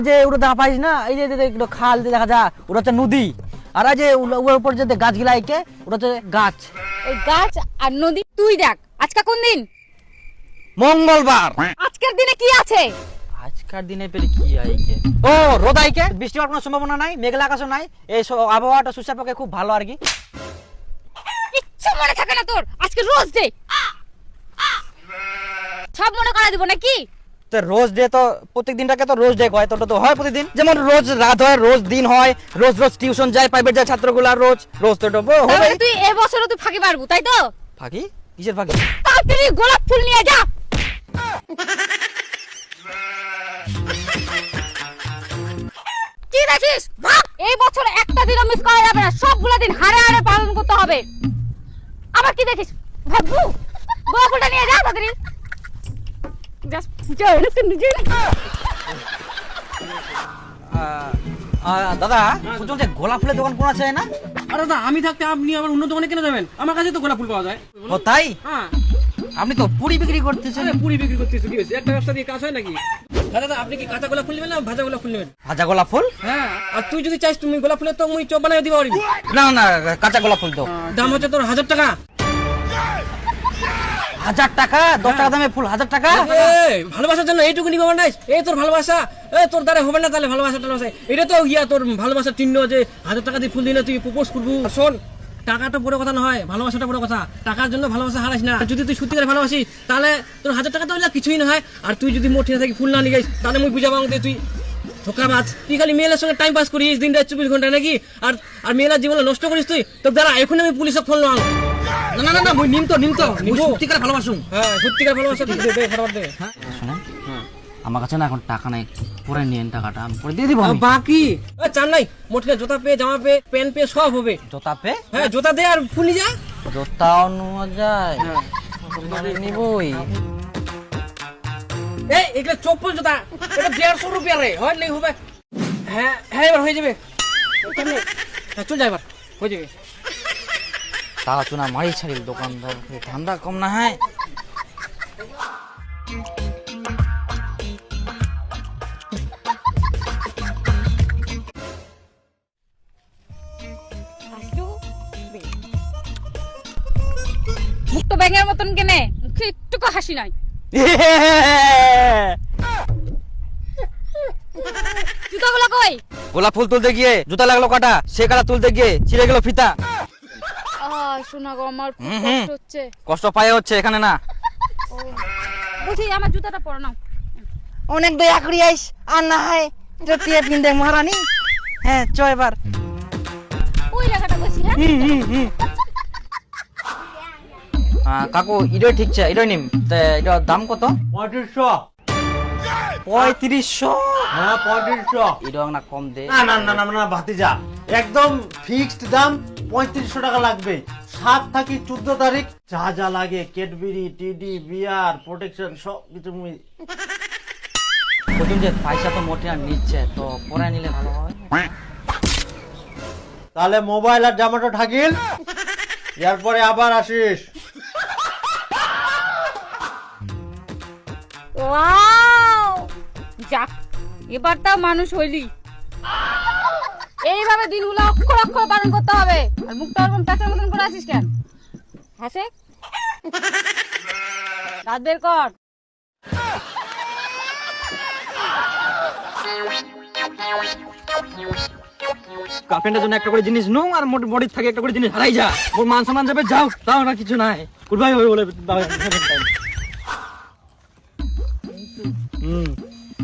যে ওটা দেখা পাইস না? এই যে একটু খাল দিয়ে দেখা যা ওটা হচ্ছে নদী। আর এই যে ওর- উপর যে গাছগুলা আইকে ওটা হচ্ছে গাছ। ওই গাছ আর নদী তুই দেখ আজকে কোন দিন? মঙ্গলবার। আজকের দিনে কি আছে? আজকার দিনে পেলে কি আইকে ও রোদ আইকে বৃষ্টি হওয়ার কোনো সম্ভাবনা নাই মেঘলা আকাশও নাই এই আবহাওয়াটা পক্ষে খুব ভালো আর কি। কিচ্ছু মনে থাকে না তোর আজকে রোজ ডে সব মনে করা দিব নাকি? তো রোজ ডে তো প্রত্যেক দিনটাকে তো রোজ ডে কয় তো তো হয় প্রতিদিন। যেমন রোজ রাত হয় রোজ দিন হয় রোজ রোজ টিউশন যায় প্রাইভেট যায় ছাত্রগুলা রোজ রোজ তো হবে তুই এবছরও তুই ফাঁকি মারবো তাই তো? ফাঁকি? কিসের ফাঁকি? তাড়াতাড়ি গোলাপ ফুল নিয়ে যা। কি দেখিস? ভাগ! এই বছর একটা দিনও মিস করা যাবে না সবগুলো দিন হারে হারে পালন করতে হবে। আবার কি দেখিস? ভাবু গোলাপ ফুলটা নিয়ে যা তাড়াতাড়ি Just যাই না তুই নিজে আহ, আহ, দাদা যে গোলাপ ফুলের দোকান কোন আছে না? আরে দাদা আমি থাকতে আপনি আবার অন্য দোকানে কেন যাবেন? আমার কাছে তো গোলাপ ফুল পাওয়া যায়। ও তাই? হ্যাঁ। আপনি তো পুরি বিক্রি করতেছেন। পুরি বিক্রি করতেছি কি হয়েছে? একটা ব্যবসা দিয়ে কাজ হয় নাকি? দাদা দাদা আপনি কি কাঁচা গোলাপ ফুল নেবেন না ভাজা গোলাপ ফুল নেবেন? ভাজা গোলাপ ফুল? হ্যাঁ আর তুই যদি চাইস তুমি গোলাপ ফুলের তো মুই চপ বানাই দিবা না না কাঁচা গোলাপ ফুল তো দাম হচ্ছে তোর হাজার টাকা। হাজার টাকা দশ টাকা দামে ফুল হাজার টাকা? ভালোবাসার জন্য এইটুকু নিবা নাই। এই তোর ভালোবাসা এই তোর দ্বারা হবে না তাহলে ভালোবাসা টালোবাসা এটা তো ইয়া তোর ভালোবাসার চিহ্ন যে হাজার টাকা দিয়ে ফুল দিলে তুই প্রপোজ করব। শোন। টাকাটা বড় কথা নয় ভালোবাসাটা বড় কথা। টাকার জন্য ভালোবাসা হারাস না। যদি তুই সত্যি করে ভালোবাসিস তাহলে তোর হাজার টাকা তো কিছুই না হয়। আর তুই যদি মোট থেকে ফুল না নিয়ে তাহলে মুই বুঝাবো যে তুই ধোকাবাজ। তুই খালি মেয়েদের সঙ্গে টাইম পাস করিস দিন রাত চব্বিশ ঘণ্টা নাকি? আর আর মেয়েরা জীবনে নষ্ট করিস তুই? তো দাঁড়া এখন আমি পুলিশে ফোন লাগাম না না না না মুই নিম তো নিম তো মুই সত্যিকার ভালোবাসুম। হ্যাঁ সত্যিকার ভালোবাসা দে, দে, ফটাফট দে। শোনেন আমার কাছে না এখন টাকা নাই পরে নিয়েন টাকাটা আমি পরে দিয়ে দিব আমি। বাকি? এ, চান নাই মোটকে জুতা পে জামা পে প্যান্ট পে সব হবে। জোতা পে হ্যাঁ জুতা দে আর ফুলি যা। জোতাও নেওয়া যায়। নিবই। এই এগুলো চপ্পল জুতা। এটা দেড়শো রুপিয়া রে হয় নাই হবে। হ্যাঁ হ্যাঁ এবার হয়ে যাবে। হ্যাঁ চল যা এবার হয়ে যাবে। টাকা চুনা মারি ছাড়িল দোকানদার ঠান্ডা কম না হয়। মুক্ত ব্যাঙের মতন কেনে? মুখে একটুকু হাসি নাই। জুতাগুলো কই? গোলাপ ফুল তুলতে গিয়ে জুতা লাগল কাটা? সে কাটা তুলতে গিয়ে ছিঁড়ে গেল ফিতা। শোনা গো আমার খুব হুম, হুম। কষ্ট হচ্ছে। কষ্ট পায়ে হচ্ছে এখানে না। বুঝি আমার জুতাটা পরে নাও। অনেক দয়া করি আইস আর না হয় টিয়া কিনতে মহারানী। হ্যাঁ চ এবার। ওই জায়গাটা বসি হ্যাঁ? আহ, কাকু ইডই ঠিকছে ইডই নিম। দাম কত? পঁয়ত্রিশশো। পঁয়ত্রিশশো? হ্যাঁ পঁয়ত্রিশশো। ইডং না কম দে। না না না না না ভাতিজা। একদম ফিক্সড দাম। পঁয়ত্রিশশো টাকা লাগবে। সাত থাকি চোদ্দ তারিখ যা যা লাগে কেটবিরি টিডি বিয়ার প্রোটেকশন সব কিছু মি- বলুন যে পয়সা তো মোটে আর নিচ্ছে তো পরে নিলে ভালো হয়। তাহলে মোবাইল আর জামাটো ঠাকিল এরপরে আবার আসিস। ওয়াও! যাক এবার তাও মানুষ হইলি। এইভাবে দিনগুলো অক্ষর অক্ষর পালন করতে হবে। আর মুখটা ওরকম প্যাঁচার মতন করে আছিস কেন? হাসে? রাত বের কর। গার্লফ্রেন্ডের জন্য একটা করে জিনিস নো আর মোট থাকে একটা করে জিনিস হারাই যা। মোর মান সম্মান যাবে যাও তাও না কিছু নাই। হবে বলে হুম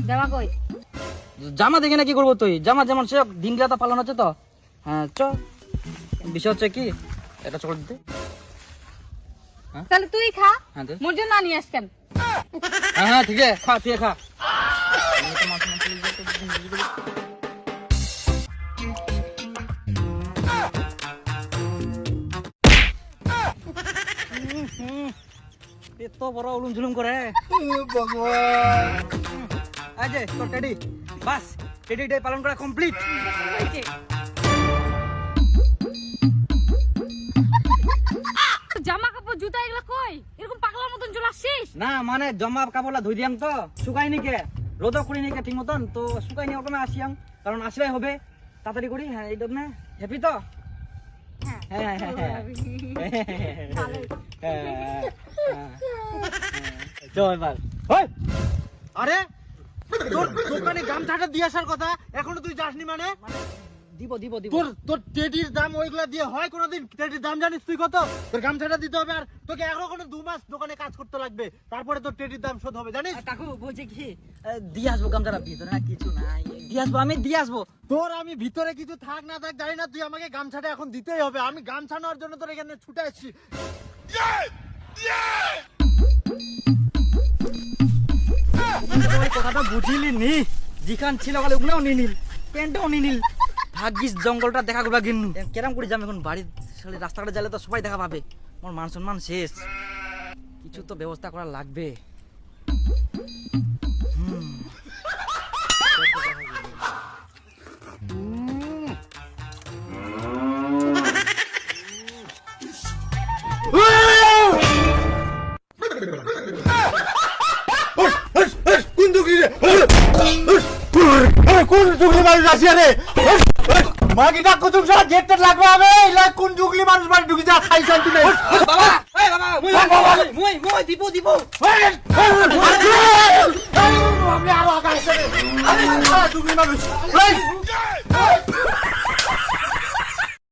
জামা কই? জামা দেখে না কি করব তুই? জামা যেমন সে দিন রাত পালন হচ্ছে তো? হ্যাঁ চ। বিষয় হচ্ছে কি? একটা চকলেট দে। তাহলে তুই খা। হ্যাঁ দে। মোর জন্য আনিয়ে আসকেন হ্যাঁ হ্যাঁ ঠিক আছে। খা তুই খা। এত বড় উলুম ঝুলুম করে। আজ তোর টেডি বাস টেডি ডে পালন করা কমপ্লিট জামা কাপড় জুতা এগুলো কই? এরকম পাগলার মতন চলে আসছিস? না মানে জমা কাপড়লা ধুই দিয়াম তো। শুকাইনি কে? রোদও করি নাকি ঠিক মতন? তো শুকাই নিয়ে ওখানে আসিয়াম। কারণ আসলে হবে। তাড়াতাড়ি করি। হ্যাঁ এই জন্য হ্যাপি তো? হ্যাঁ হ্যাঁ হ্যাঁ হ্যাঁ। আরে! তোর দোকানে গামছাটা দিয়ে আসার কথা এখনও তুই যাসনি মানে? দিব দিব দিব। তোর তোর টেডির দাম ওইগুলা দিয়ে হয় কোনোদিন? টেডির দাম জানিস তুই কত? তোর গামছাটা দিতে হবে আর তোকে এখনও কোনো দু মাস দোকানে কাজ করতে লাগবে। তারপরে তোর টেডির দাম শোধ হবে জানিস? কাকু বলছে কি দিয়ে আসব গামছাটা। ভিতরে না কিছু নাই। দিয়ে আসব আমি দিয়ে আসব। তোর আমি ভিতরে কিছু থাক না থাক জানি না তুই আমাকে গামছাটা এখন দিতেই হবে। আমি গামছা নেওয়ার জন্য তোর এখানে ছুটে আসছি। কথাটা বুঝিলি নি? যেখান ছিল বলে ওগুলোও নি নিল। প্যান্টও নি নিল। ভাগ্যিস জঙ্গলটা দেখা করবা গিন্নু। কেরাম করে যাম এখন বাড়ির রাস্তাঘাটে গেলে তো সবাই দেখা পাবে। আমার মান সম্মান শেষ। কিছু তো ব্যবস্থা করা লাগবে। হুম। কোন দুগলি মানুষ আসিয়া রে ডাক কুতুম সারা গেট টেট লাগবে হবে ইলা কোন জুগলি মানুষ বাড়ি ঢুকি যা খাই শান্তি নাই বাবা এই বাবা মুই মুই মুই আরও মানুষ